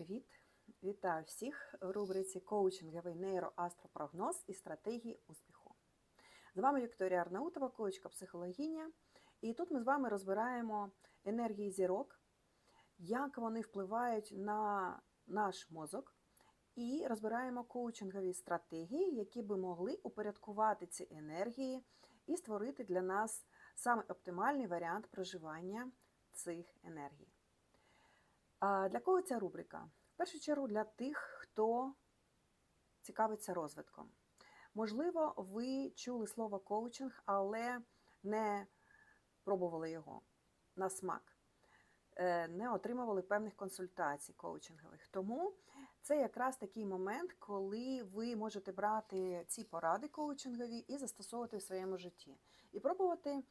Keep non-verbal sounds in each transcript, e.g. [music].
Привіт! Вітаю всіх в рубриці Коучинговий нейроастропрогноз і стратегії успіху. З вами Вікторія Арнаутова, коучка психологиня. І тут ми з вами розбираємо енергії зірок, як вони впливають на наш мозок, і розбираємо коучингові стратегії, які би могли упорядкувати ці енергії і створити для нас саме оптимальний варіант проживання цих енергій. Для кого ця рубрика? В першу чергу для тих, хто цікавиться розвитком. Можливо, ви чули слово коучинг, але не пробували його на смак, е, не отримували певних консультацій коучингових. Тому це якраз такий момент, коли ви можете брати ці поради коучингові і застосовувати в своєму житті. І пробувати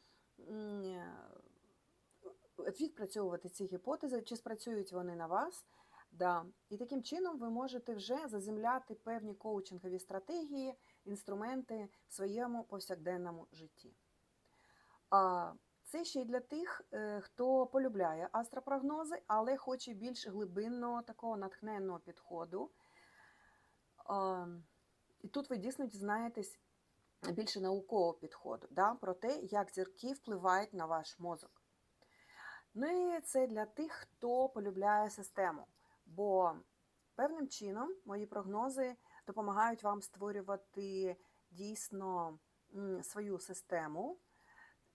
відпрацьовувати ці гіпотези, чи спрацюють вони на вас. Да. І таким чином ви можете вже заземляти певні коучингові стратегії, інструменти в своєму повсякденному житті. А це ще й для тих, е, хто полюбляє астропрогнози, але хоче більш глибинного, такого натхненного підходу. І тут ви дійсно дізнаєтесь більше наукового підходу да, про те, як зірки впливають на ваш мозок. Ну і це для тих, хто полюбляє систему. Бо певним чином мої прогнози допомагають вам створювати дійсно свою систему,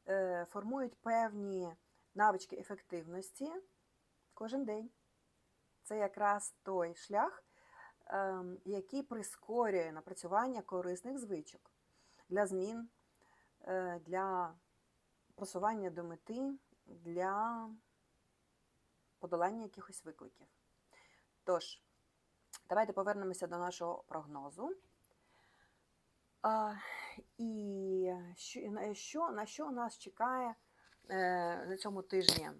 е, формують певні навички ефективності кожен день. Це якраз той шлях, ем, який прискорює напрацювання корисних звичок для змін, е, для просування до мети для подолання якихось викликів. Тож, давайте повернемося до нашого прогнозу. А, І що, на що нас чекає е, на цьому тижні?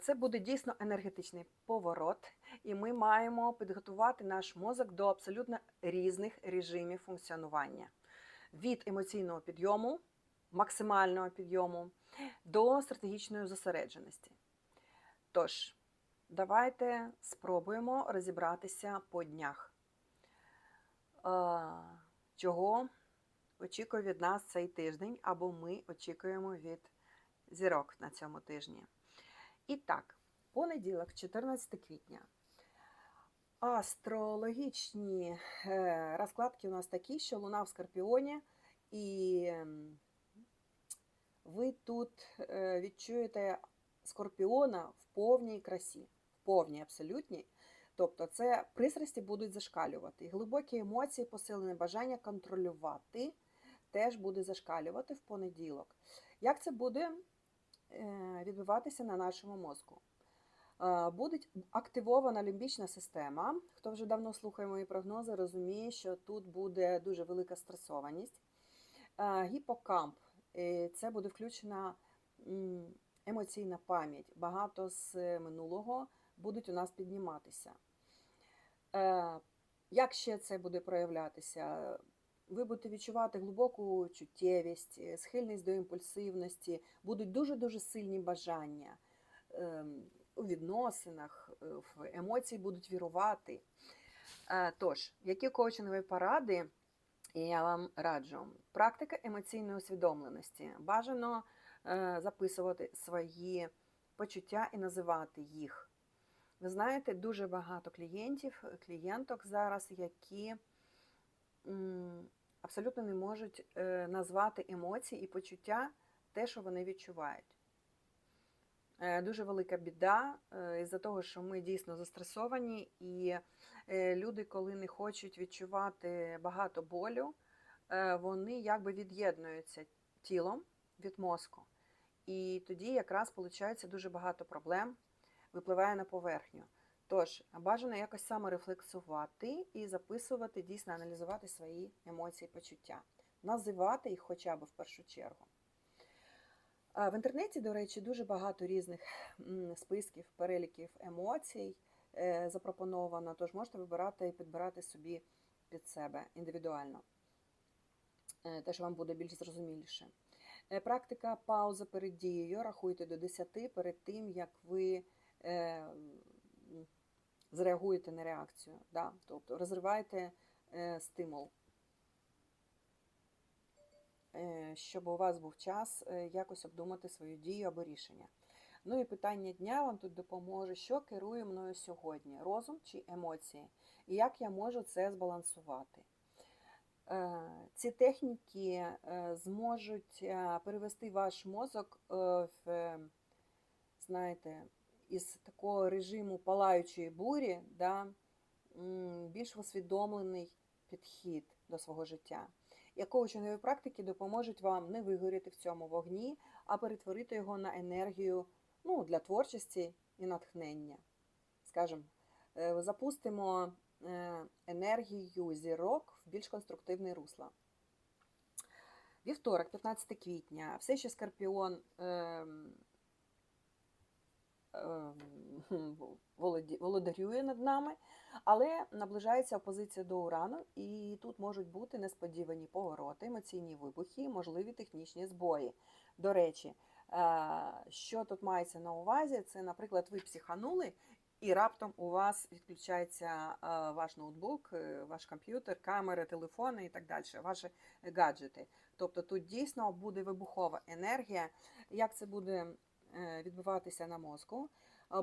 Це буде дійсно енергетичний поворот, і ми маємо підготувати наш мозок до абсолютно різних режимів функціонування від емоційного підйому максимального підйому до стратегічної зосередженості. Тож, давайте спробуємо розібратися по днях. Чого очікує від нас цей тиждень, або ми очікуємо від зірок на цьому тижні. І так, понеділок, 14 квітня. Астрологічні е, розкладки у нас такі, що луна в Скорпіоні і ви тут е, відчуєте скорпіона в повній красі, в повній абсолютній. Тобто це пристрасті будуть зашкалювати. глибокі емоції, посилене бажання контролювати теж буде зашкалювати в понеділок. Як це буде е, відбуватися на нашому мозку? Е, буде активована лімбічна система. Хто вже давно слухає мої прогнози, розуміє, що тут буде дуже велика стресованість. Гіпокамп це буде включена емоційна пам'ять. Багато з минулого будуть у нас підніматися. Е, як ще це буде проявлятися? Ви будете відчувати глибоку чуттєвість, е, схильність до імпульсивності, будуть дуже-дуже сильні бажання ем, у відносинах, е, в емоції будуть вірувати. Тож, які коучингові поради і я вам раджу. Практика емоційної усвідомленості. Бажано е, записувати свої почуття і називати їх. Ви знаєте, дуже багато клієнтів, клієнток зараз, які абсолютно не можуть е, назвати емоції і почуття те, що вони відчувають. Е, дуже велика біда із-за того, що ми дійсно застресовані, і Е, люди, коли не хочуть відчувати багато болю, е, вони якби від'єднуються тілом від мозку. І тоді якраз виходить дуже багато проблем, випливає на поверхню. Тож, бажано якось саморефлексувати і записувати, дійсно аналізувати свої емоції, почуття, називати їх хоча б в першу чергу. В інтернеті, до речі, дуже багато різних списків, переліків емоцій. Е, запропоновано, тож можете вибирати і підбирати собі під себе індивідуально. Е, те, що вам буде більш зрозуміліше. Е, практика пауза перед дією. Рахуйте до 10 перед тим, як ви зреагуєте на реакцію. Да? Тобто розриваєте е, стимул, щоб у вас був час е, якось обдумати свою дію або рішення. Ну і питання дня вам тут допоможе, що керує мною сьогодні: розум чи емоції, і як я можу це збалансувати. Е, Ці техніки е, зможуть е, перевести ваш мозок е, в, е, знаєте, із такого режиму палаючої бурі, да, більш усвідомлений підхід до свого життя. І коучингові практики допоможуть вам не вигоріти в цьому вогні, а перетворити його на енергію ну, для творчості і натхнення. Скажем, е, запустимо е, енергію зірок в більш конструктивне русло. Вівторок, 15 квітня, все ще Скорпіон ем, [laughs] володарює над нами, але наближається опозиція до урану, і тут можуть бути несподівані повороти, емоційні вибухи, можливі технічні збої. До речі, е, що тут мається на увазі? Це, наприклад, ви психанули, і раптом у вас відключається е, ваш ноутбук, е, ваш комп'ютер, камери, телефони і так далі, ваші гаджети. Тобто тут дійсно буде вибухова енергія. Як це буде відбуватися на мозку?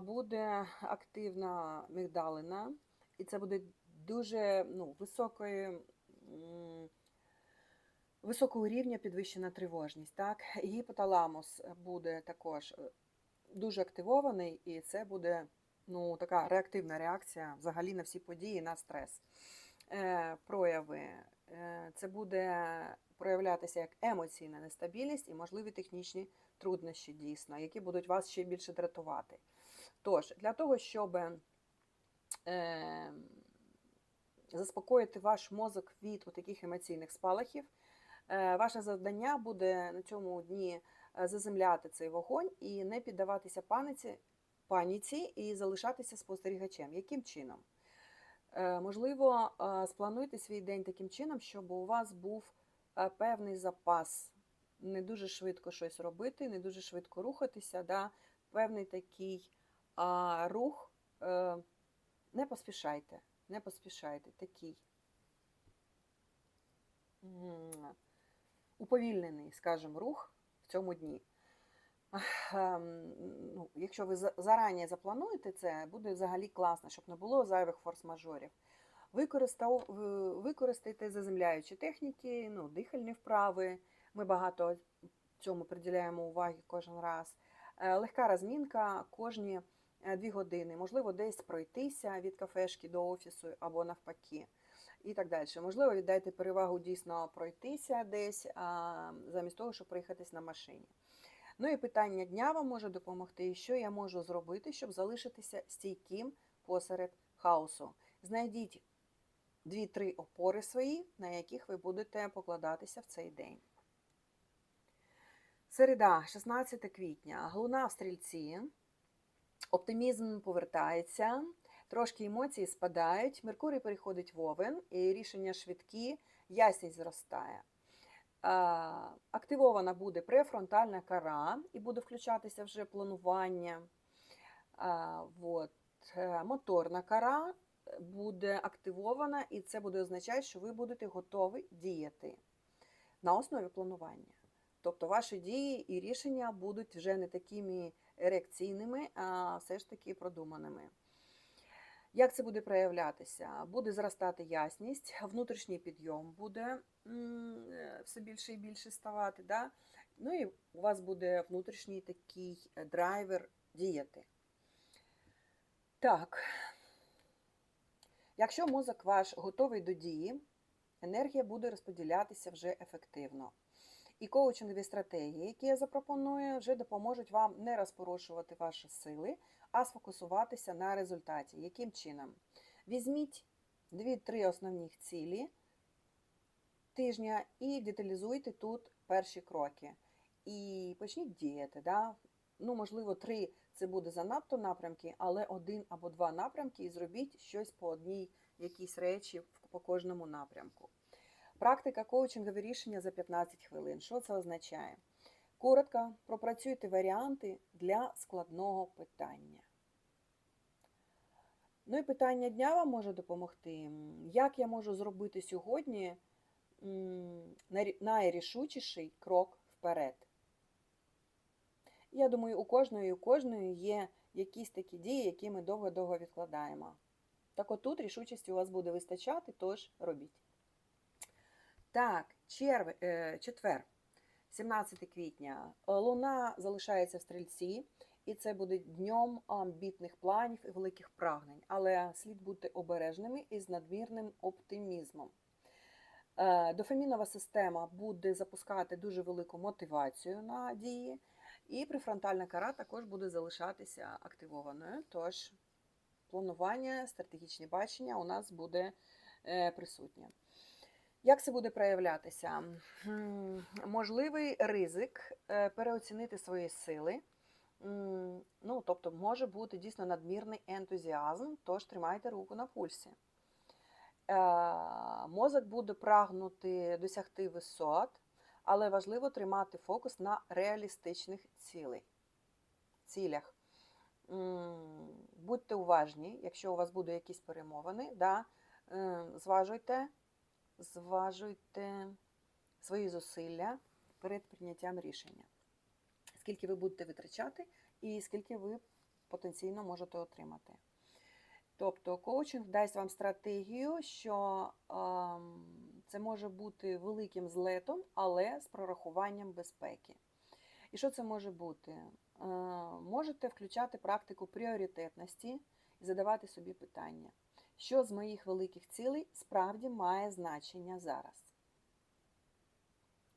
Буде активна мигдалина, і це буде дуже ну, високої. Високого рівня підвищена тривожність. Так? Гіпоталамус буде також е, дуже активований, і це буде ну, така реактивна реакція взагалі на всі події, на стрес. Е, прояви. Е, це буде проявлятися як емоційна нестабільність і можливі технічні труднощі, дійсно, які будуть вас ще більше дратувати. Тож, для того, щоб е, заспокоїти ваш мозок від таких емоційних спалахів, е, ваше завдання буде на цьому дні е, заземляти цей вогонь і не піддаватися паниці, паніці і залишатися спостерігачем. Яким чином? Е, Можливо, е, сплануйте свій день таким чином, щоб у вас був е, певний запас. Не дуже швидко щось робити, не дуже швидко рухатися. Да? Певний такий а, рух. Е, не поспішайте, не поспішайте. Такий уповільнений, скажімо, рух в цьому дні. Ем, ну, якщо ви зарані заплануєте це, буде взагалі класно, щоб не було зайвих форс-мажорів. Використайте заземляючі техніки, ну, дихальні вправи. Ми багато цьому приділяємо уваги кожен раз. Е, Легка розмінка кожні е, дві години. Можливо, десь пройтися від кафешки до офісу або навпаки. І так далі. Можливо, віддайте перевагу дійсно пройтися десь, замість того, щоб проїхатись на машині. Ну і питання дня вам може допомогти, що я можу зробити, щоб залишитися стійким посеред хаосу. Знайдіть дві-три опори свої, на яких ви будете покладатися в цей день. Середа, 16 квітня. Луна в стрільці. Оптимізм повертається, трошки емоції спадають, Меркурій переходить в овен, і рішення швидкі, ясність зростає. Активована буде префронтальна кора і буде включатися вже планування. А, Вот. Е, Моторна кора буде активована, і це буде означати, що ви будете готові діяти на основі планування. Тобто ваші дії і рішення будуть вже не такими реакційними, а все ж таки продуманими. Як це буде проявлятися? Буде зростати ясність, внутрішній підйом буде е, все більше і більше ставати. Да? Ну і у вас буде внутрішній такий е, драйвер діяти. Так, якщо мозок ваш готовий до дії, енергія буде розподілятися вже ефективно. І коучингові стратегії, які я запропоную, вже допоможуть вам не розпорошувати ваші сили, а сфокусуватися на результаті. Яким чином? Візьміть 2-3 основні цілі тижня і деталізуйте тут перші кроки. І почніть діяти. Да? Ну, можливо, три це буде занадто напрямки, але один або два напрямки і зробіть щось по одній якійсь речі по кожному напрямку. Практика коучингові рішення за 15 хвилин. Що це означає? Коротко пропрацюйте варіанти для складного питання. Ну і питання дня вам може допомогти. Як я можу зробити сьогодні найрішучіший крок вперед? Я думаю, у кожної у кожної є якісь такі дії, які ми довго-довго відкладаємо. Так отут рішучості у вас буде вистачати, тож робіть. Так, черв... е, четвер, 17 квітня. Е, Луна залишається в стрільці, і це буде днем амбітних планів і великих прагнень. Але слід бути обережними і з надмірним оптимізмом. Е, Дофамінова система буде запускати дуже велику мотивацію на дії, і префронтальна кора також буде залишатися активованою. Тож планування, стратегічне бачення у нас буде присутнє. Як це буде проявлятися? Можливий ризик е, переоцінити свої сили. Ну, тобто, може бути дійсно надмірний ентузіазм, тож тримайте руку на пульсі. Е, Мозок буде прагнути досягти висот, але важливо тримати фокус на реалістичних цілей, цілях. Будьте уважні, якщо у вас будуть якісь перемовини, да, зважуйте, зважуйте свої зусилля перед прийняттям рішення. Скільки ви будете витрачати і скільки ви потенційно можете отримати. Тобто коучинг дасть вам стратегію, що ем, це може бути великим злетом, але з прорахуванням безпеки. І що це може бути? Е, можете включати практику пріоритетності і задавати собі питання, що з моїх великих цілей справді має значення зараз.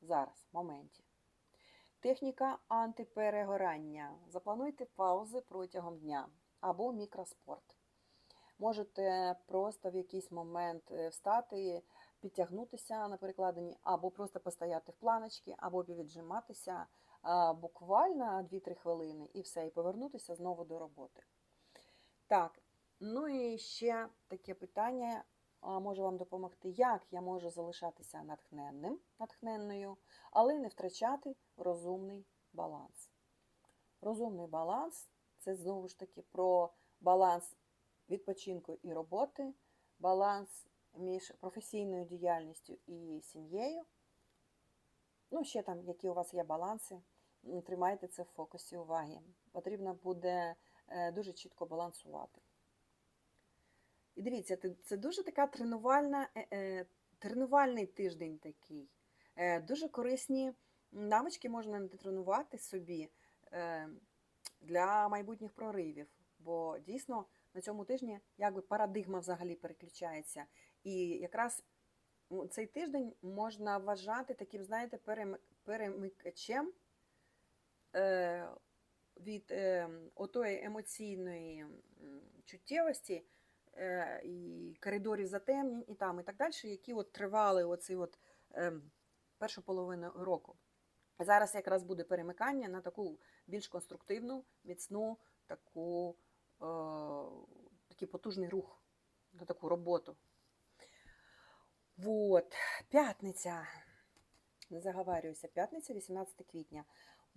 Зараз, в моменті. Техніка антиперегорання. Заплануйте паузи протягом дня або мікроспорт. Можете просто в якийсь момент е, встати, підтягнутися на перекладині, або просто постояти в планочці, або віджиматися буквально 2-3 хвилини і все, і повернутися знову до роботи. Так, ну і ще таке питання може вам допомогти, як я можу залишатися натхненним, натхненною, але не втрачати розумний баланс. Розумний баланс це знову ж таки про баланс відпочинку і роботи, баланс між професійною діяльністю і сім'єю. Ну, ще там, які у вас є баланси, тримайте це в фокусі уваги. Потрібно буде е, дуже чітко балансувати. І дивіться, це- дуже така тренувальна, е, е, тренувальний тиждень такий. Е, Дуже корисні навички можна натренувати собі для майбутніх проривів. Бо дійсно на цьому тижні якби парадигма взагалі переключається. І якраз цей тиждень можна вважати таким, знаєте, перемикачем від отої емоційної чуттєвості і коридорів затемнень, і там, і так далі, які от тривали оці от, е, першу половину року. Зараз якраз буде перемикання на таку більш конструктивну, міцну, таку, е, такий потужний рух, на таку роботу. Вот. П'ятниця. Не заговарююся, п'ятниця, 18 квітня.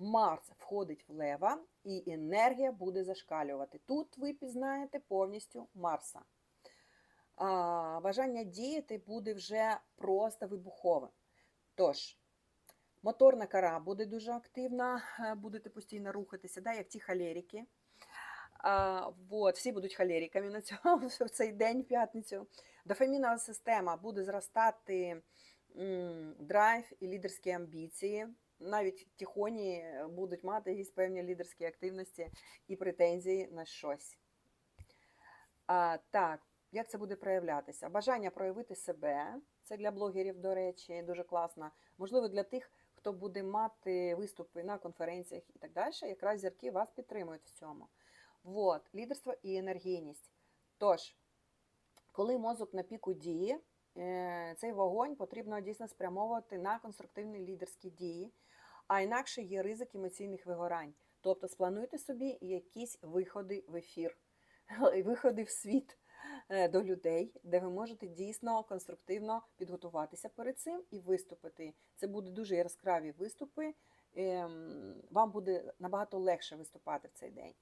Марс входить в лева, і енергія буде зашкалювати. Тут ви пізнаєте повністю Марса. А, бажання діяти буде вже просто вибуховим. Тож, моторна кора буде дуже активна, е, будете постійно рухатися, да, як ті холерики. А, вот, всі будуть холериками на цьому, [laughs] в цей день, в п'ятницю. Дофамінова система буде зростати м, драйв і лідерські амбіції. Навіть тихоні будуть мати якісь певні лідерські активності і претензії на щось. А, так, як це буде проявлятися? Бажання проявити себе. Це для блогерів, до речі, дуже класно. Можливо, для тих, хто буде мати виступи на конференціях і так далі, якраз зірки вас підтримують в цьому. Вот, лідерство і енергійність. Тож, коли мозок на піку дії, е, цей вогонь потрібно дійсно спрямовувати на конструктивні лідерські дії, а інакше є ризик емоційних вигорань. Тобто сплануйте собі якісь виходи в ефір, [laughs] виходи в світ е, до людей, де ви можете дійсно конструктивно підготуватися перед цим і виступити. Це будуть дуже яскраві виступи. ем, Вам буде набагато легше виступати в цей день.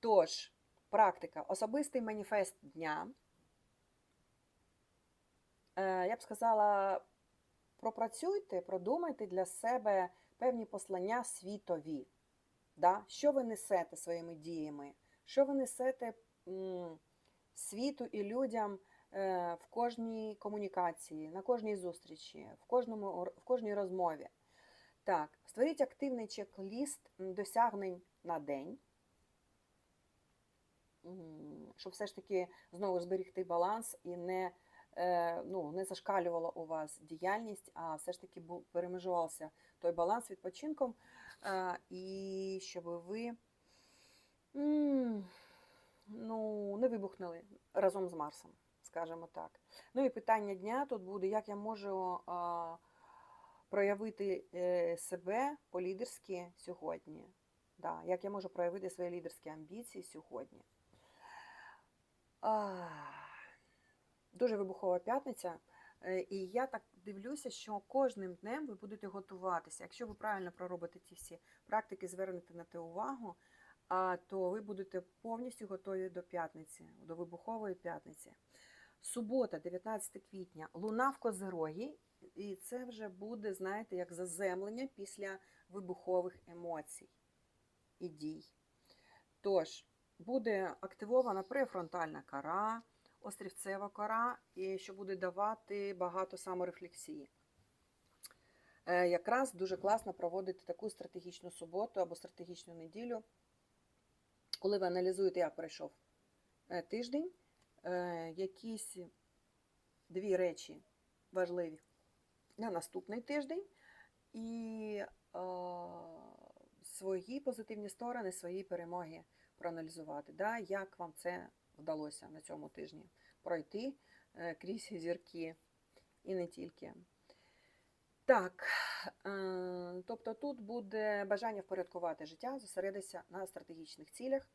Тож, Практика. Особистий маніфест дня. Е, Я б сказала, пропрацюйте, продумайте для себе певні послання світові. Да? Що ви несете своїми діями? Що ви несете світу і людям е, в кожній комунікації, на кожній зустрічі, в, кожному, в кожній розмові? Так, створіть активний чек-ліст досягнень на день, щоб все ж таки знову зберігти баланс і не, ну, не зашкалювала у вас діяльність, а все ж таки перемежувався той баланс відпочинком, е, і щоб ви ну, не вибухнули разом з Марсом, скажімо так. Ну і питання дня тут буде, як я можу проявити е, себе по-лідерськи сьогодні. Да, як я можу проявити свої лідерські амбіції сьогодні. А, дуже вибухова п'ятниця. Е, І я так дивлюся, що кожним днем ви будете готуватися. Якщо ви правильно проробите ці всі практики, звернете на те увагу, то ви будете повністю готові до п'ятниці, до вибухової п'ятниці. Субота, 19 квітня, луна в Козерогі, і це вже буде, знаєте, як заземлення після вибухових емоцій і дій. Тож, буде активована префронтальна кора, острівцева кора, і що буде давати багато саморефлексії. Е, Якраз дуже класно проводити таку стратегічну суботу або стратегічну неділю, коли ви аналізуєте, як пройшов е, тиждень, е, якісь дві речі важливі на наступний тиждень, і свої позитивні сторони, свої перемоги проаналізувати. Да? Як вам це вдалося на цьому тижні пройти е, крізь зірки і не тільки. Так, е, тобто тут буде бажання впорядкувати життя, зосередитися на стратегічних цілях,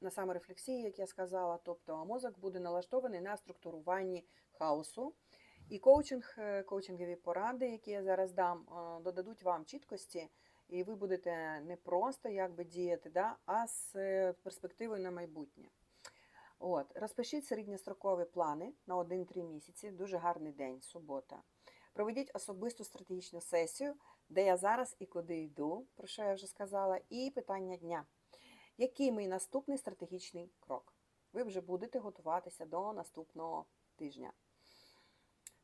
на саморефлексії, як я сказала, тобто мозок буде налаштований на структуруванні хаосу. І коучинг, е, коучингові поради, які я зараз дам, додадуть вам чіткості, і ви будете не просто якби діяти, да, а з перспективою на майбутнє. От, розпишіть середньострокові плани на 1-3 місяці. Дуже гарний день, субота. Проведіть особисту стратегічну сесію, де я зараз і куди йду, про що я вже сказала, і питання дня. Який мій наступний стратегічний крок? Ви вже будете готуватися до наступного тижня.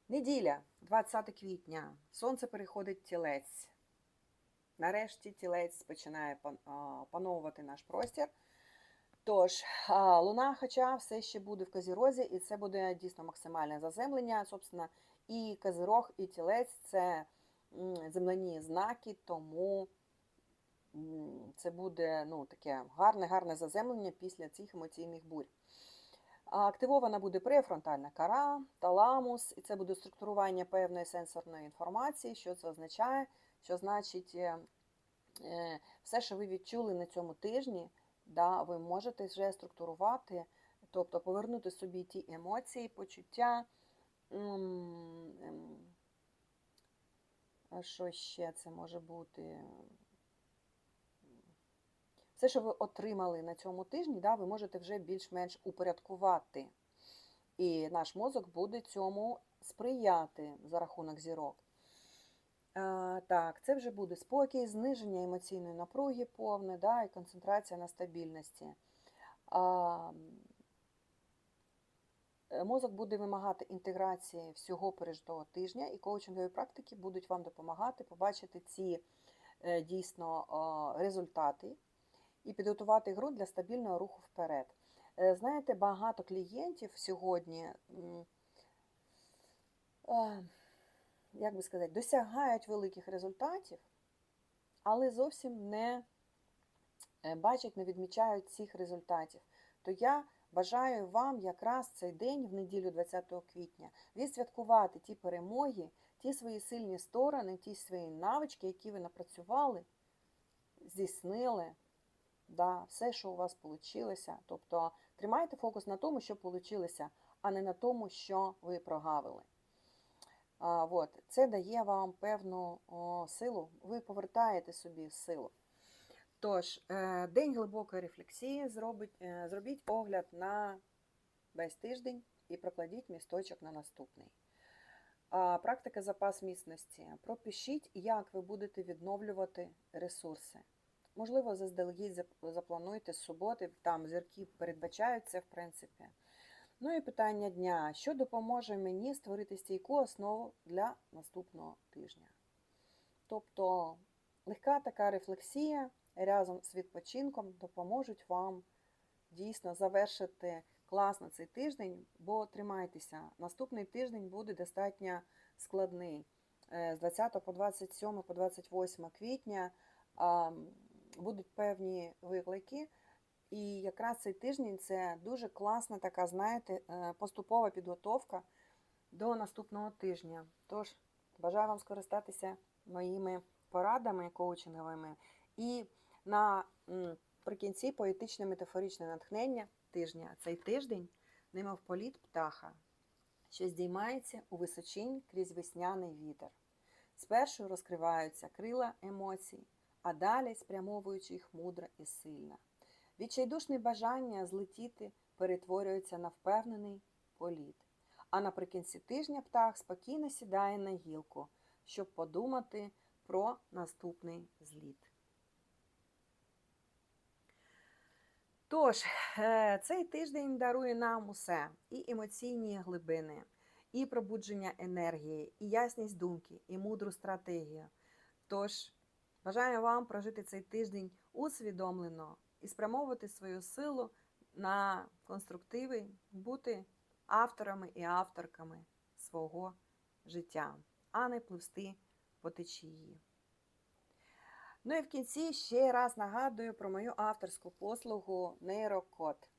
Неділя, 20 квітня. Сонце переходить тілець. Нарешті тілець починає пановувати наш простір. Тож, луна, хоча все ще буде в Козірозі, і це буде дійсно максимальне заземлення. Собственно, і Козирог, і тілець це земляні знаки, тому це буде ну, таке гарне, гарне заземлення після цих емоційних бурь. Активована буде префронтальна кора, таламус, і це буде структурування певної сенсорної інформації. Що це означає? Що значить е, е, все, що ви відчули на цьому тижні, да, ви можете вже структурувати, тобто повернути собі ті емоції, почуття. ем, Що ще це може бути? Все, що ви отримали на цьому тижні, да, ви можете вже більш-менш упорядкувати. І наш мозок буде цьому сприяти за рахунок зірок. Так, це вже буде спокій, зниження емоційної напруги повне, да, і концентрація на стабільності. А, е, мозок буде вимагати інтеграції всього пережитого тижня, і коучингові практики будуть вам допомагати побачити ці е, дійсно результати і підготувати ґрунт для стабільного руху вперед. Е, Знаєте, багато клієнтів сьогодні, як би сказати, досягають великих результатів, але зовсім не е, бачать, не відмічають цих результатів. То я бажаю вам якраз цей день, в неділю 20 квітня, відсвяткувати ті перемоги, ті свої сильні сторони, ті свої навички, які ви напрацювали, здійснили да, все, що у вас вийшло. Тобто тримайте фокус на тому, що вийшло, а не на тому, що ви прогавили. От, це дає вам певну о, силу, ви повертаєте собі силу. Тож, е, день глибокої рефлексії зробить, е, зробіть огляд на весь тиждень і прокладіть місточок на наступний. А, Практика запас міцності. Пропишіть, як ви будете відновлювати ресурси. Можливо, заздалегідь заплануйте з суботи, там зірки передбачають це, в принципі. Ну і питання дня: що допоможе мені створити стійку основу для наступного тижня? Тобто легка така рефлексія разом з відпочинком допоможуть вам дійсно завершити класно цей тиждень, бо тримайтеся. Наступний тиждень буде достатньо складний. Е, З 20 по 27 по 28 квітня будуть певні виклики. І якраз цей тиждень це дуже класна така, знаєте, е, поступова підготовка до наступного тижня. Тож бажаю вам скористатися моїми порадами коучинговими і на м, прикінці поетичне метафоричне натхнення тижня. Цей тиждень, немов політ птаха, що здіймається у височинь крізь весняний вітер. Спершу розкриваються крила емоцій, а далі спрямовуючи їх мудро і сильно. Відчайдушне бажання злетіти перетворюється на впевнений політ. А наприкінці тижня птах спокійно сідає на гілку, щоб подумати про наступний зліт. Тож, е, цей тиждень дарує нам усе: і емоційні глибини, і пробудження енергії, і ясність думки, і мудру стратегію. Тож, бажаю вам прожити цей тиждень усвідомлено і спрямовувати свою силу на конструктиви, бути авторами і авторками свого життя, а не пливсти по течії. Ну і в кінці ще раз нагадую про мою авторську послугу Нейрокод.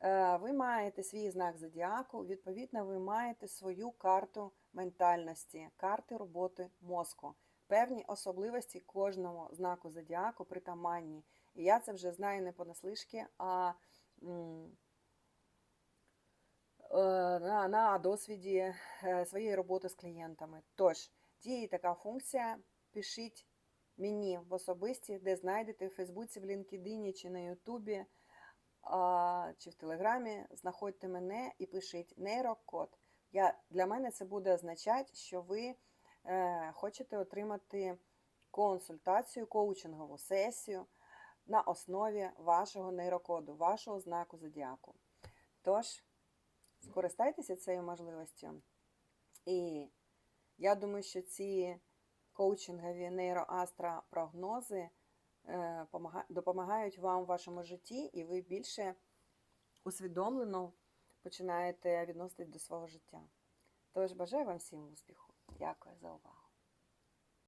Е, Ви маєте свій знак зодіаку, відповідно, ви маєте свою карту ментальності, карти роботи мозку, певні особливості кожного знаку зодіаку притаманні. І я це вже знаю не понаслишки, а е, на, на досвіді е, своєї роботи з клієнтами. Тож, діє така функція, пишіть мені в особисті, де знайдете в Фейсбуці, в LinkedIn чи на Ютубі чи в Телеграмі. Знаходьте мене і пишіть нейрокод. Я, для мене це буде означати, що ви е, хочете отримати консультацію, коучингову сесію на основі вашого нейрокоду, вашого знаку зодіаку. Тож, скористайтеся цією можливістю. І я думаю, що ці коучингові нейроастра прогнози е, допомагають вам в вашому житті, і ви більше усвідомлено починаєте відноситись до свого життя. Тож бажаю вам всім успіху. Дякую за увагу.